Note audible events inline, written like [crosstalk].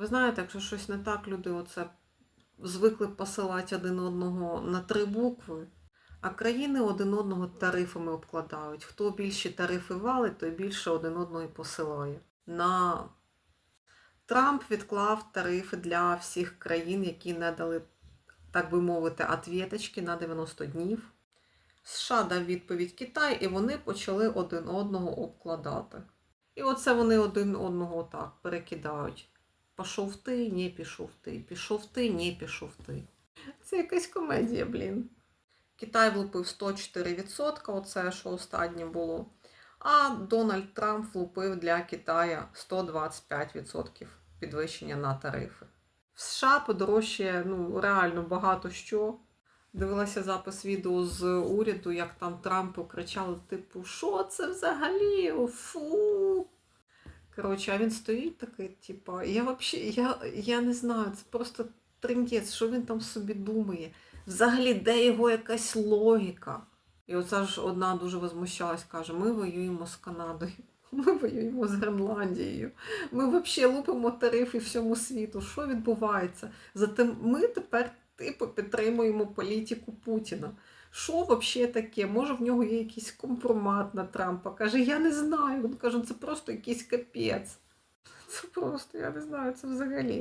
Ви знаєте, якщо щось не так, люди оце звикли посилати один одного на три букви, а країни один одного тарифами обкладають. Хто більші тарифи валить, той більше один одного і посилає. На Трамп відклав тарифи для всіх країн, які не дали, так би мовити, отвіточки на 90 днів. США дав відповідь Китай, і вони почали один одного обкладати. І оце вони один одного так перекидають. Пішов ти, не пішов ти, пішов ти, не пішов ти. Це якась комедія, блін. Китай влупив 104%, оце що останнє було. А Дональд Трамп влупив для Китая 125% підвищення на тарифи. В США подорожчає ну, реально багато що. Дивилася запис відео з уряду, як там Трампу кричали, типу, що це взагалі? Фу. Коротше, а він стоїть такий, типу, я взагалі, я, я не знаю, це просто трендець, що він там собі думає. Взагалі, де його якась логіка? І оця ж одна дуже возмущалась, каже: ми воюємо з Канадою, [laughs] ми воюємо з Гренландією, ми взагалі лупимо тарифи всьому світу. Що відбувається? Зате ми тепер типу підтримуємо політику Путіна. Що взагалі таке? Може в нього є якийсь компромат на Трампа? Каже, я не знаю. Він каже, це просто якийсь капець. [laughs] Це просто, я не знаю, це взагалі.